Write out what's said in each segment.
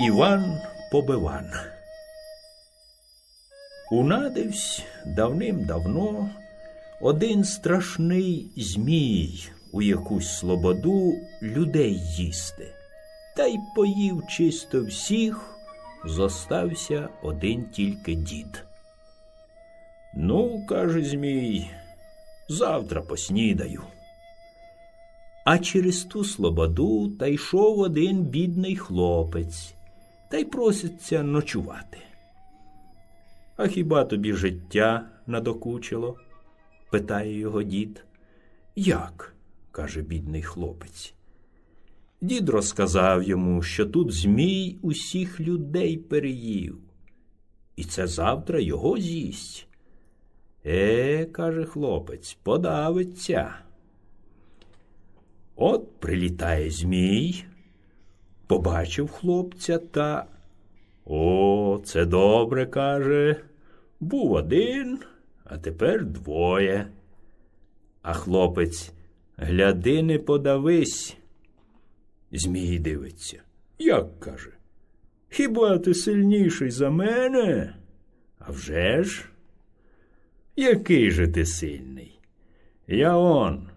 Іван Побиван Унадивсь давним-давно один страшний змій у якусь слободу людей їсти, та й поїв чисто всіх, зостався один тільки дід. Ну, каже Змій, завтра поснідаю. А через ту слободу та йшов один бідний хлопець, та й проситься ночувати. А хіба тобі життя надокучило? питає його дід. Як? каже бідний хлопець. Дід розказав йому, що тут Змій усіх людей переїв, і це завтра його з'їсть. Е, каже хлопець, подавиться. От прилітає Змій, побачив хлопця та. О, це добре, каже. Був один, а тепер двоє. А хлопець, гляди, не подавись. Змій дивиться. Як каже? Хіба ти сильніший за мене? А вже ж? Який же ти сильний? Я он,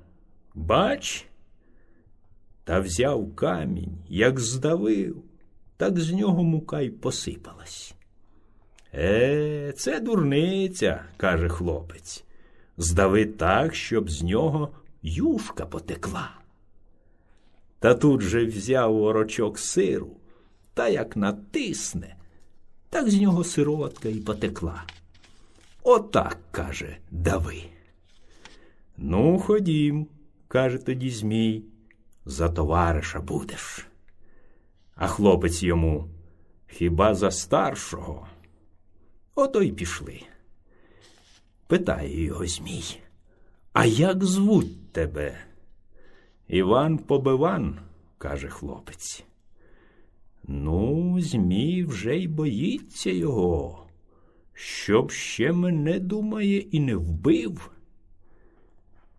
бач? Та взяв камінь, як здавив, так з нього мука й посипалась. Е, це дурниця, каже хлопець. Здави так, щоб з нього юшка потекла. Та тут же взяв ворочок сиру, та як натисне, так з нього сиротка й потекла. Отак, каже, дави. Ну, ходім, каже тоді Змій, за товариша будеш. А хлопець йому хіба за старшого? Ото й пішли. Питає його Змій. А як звуть тебе? Іван Побиван, каже хлопець. Ну, Змій вже й боїться його, щоб ще мене думає і не вбив.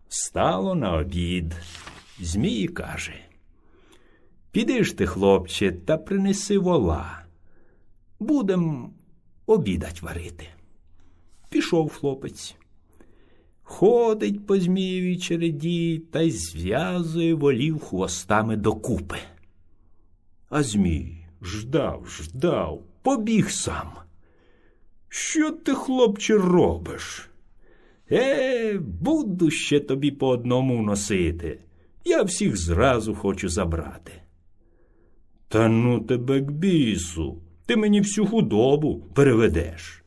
Стало на обід. Змій каже. Піди ж ти, хлопче, та принеси вола. Будем обідать варити. Пішов хлопець. Ходить по змієвій череді та й зв'язує волів хвостами докупи. А Змій ждав, ждав, побіг сам. Що ти, хлопче, робиш? Е, буду ще тобі по одному носити. Я всіх зразу хочу забрати. Та ну тебе к бісу, ти мені всю худобу переведеш.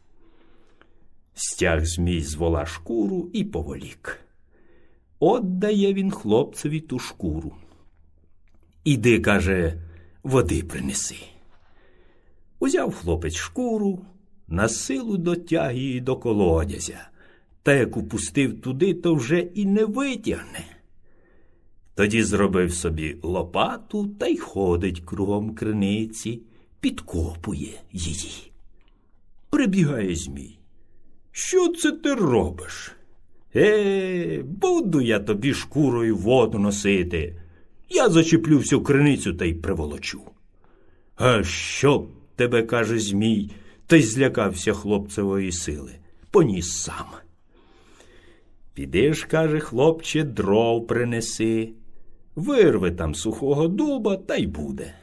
Стяг змій з вола шкуру і поволік. Отдає він хлопцеві ту шкуру. Іди, каже, води принеси. Узяв хлопець шкуру, на силу дотяг її до колодязя, та як упустив туди, то вже і не витягне. Тоді зробив собі лопату та й ходить кругом криниці, підкопує її. Прибігає Змій. Що це ти робиш? Е, буду я тобі шкурою воду носити. Я зачеплю всю криницю та й приволочу. А що тебе, каже Змій, та й злякався хлопцевої сили. Поніс сам. Піди ж, каже хлопче, дров принеси. Вирви там сухого дуба та й буде.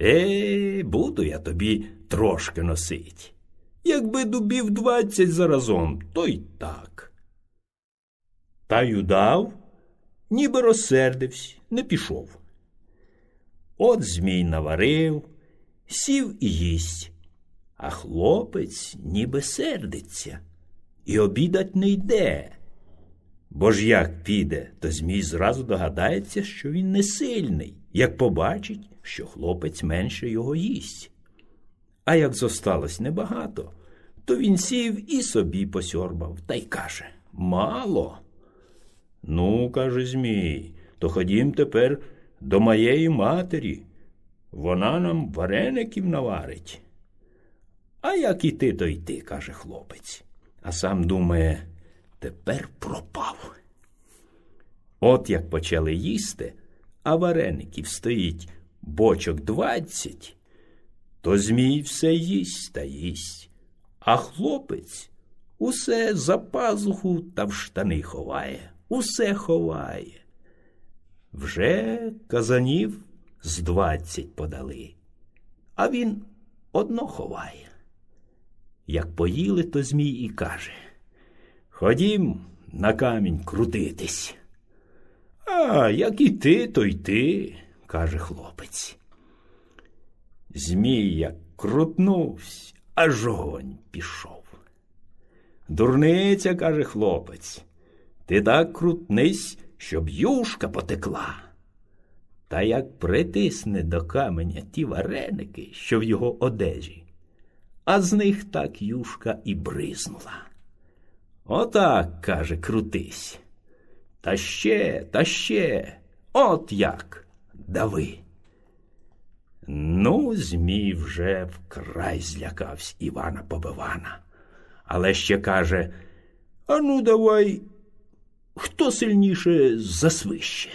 Е, буду я тобі трошки носить. Якби дубів двадцять заразом, то й так. Та й удав, ніби розсердився, не пішов. От Змій наварив, сів і їсть, а хлопець ніби сердиться, і обідать не йде. Бо ж як піде, то Змій зразу догадається, що він не сильний, як побачить, що хлопець менше його їсть. А як зосталось небагато, то він сів і собі посьорбав та й каже Мало. Ну, каже Змій, то ходім тепер до моєї матері. Вона нам вареників наварить. А як іти, то йти, каже хлопець. А сам думає, тепер пропав. От як почали їсти, а вареників стоїть бочок двадцять, То Змій все їсть та їсть, а хлопець усе за пазуху та в штани ховає, усе ховає. Вже казанів з двадцять подали, а він одно ховає. Як поїли, то Змій і каже Ходім на камінь крутитись. А як і ти, то й ти, каже хлопець. Змій як крутнувся, аж огонь пішов. Дурниця, каже хлопець, ти так крутнись, щоб юшка потекла. Та як притисне до каменя ті вареники, що в його одежі, а з них так юшка і бризнула. Отак, каже, крутись. Та ще, та ще, от як дави. Ну, Змій вже вкрай злякався Івана Побивана, але ще каже Ану, давай, хто сильніше засвище.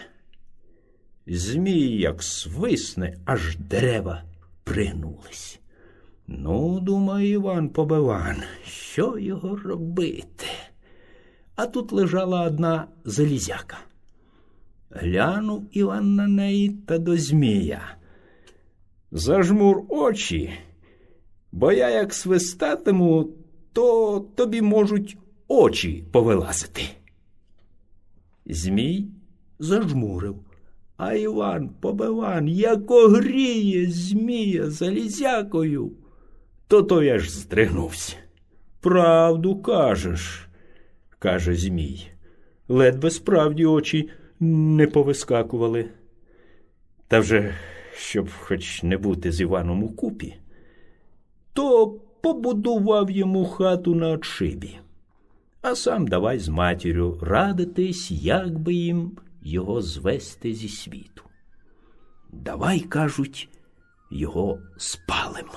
Змій, як свисне, аж дерева пригнулись. Ну, думає Іван Побиван, що його робити? А тут лежала одна залізяка. Глянув Іван на неї та до Змія. Зажмур очі, бо я як свистатиму, то тобі можуть очі повилазити. Змій зажмурив, а Іван Побиван як огріє Змія залізякою, то той аж здригнувся. Правду кажеш, каже Змій. Ледве справді очі не повискакували. Та вже, щоб хоч не бути з Іваном у купі, то побудував йому хату на отшибі, а сам давай з матір'ю радитись, як би їм його звести зі світу. Давай, кажуть, його спалим.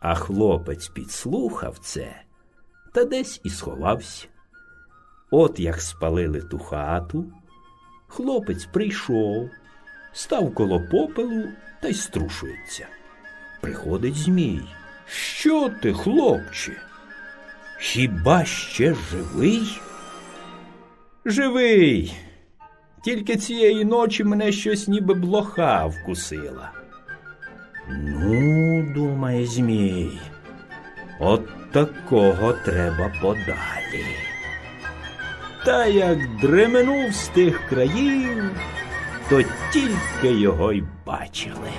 А хлопець підслухав це та десь і сховався. От як спалили ту хату, хлопець прийшов, став коло попелу та й струшується. Приходить Змій. Що ти, хлопче? Хіба ще живий? Живий. Тільки цієї ночі мене щось ніби блоха вкусила. Ну, думає Змій, от такого треба подалі. Та як дременув з тих країв, то тільки його й бачили.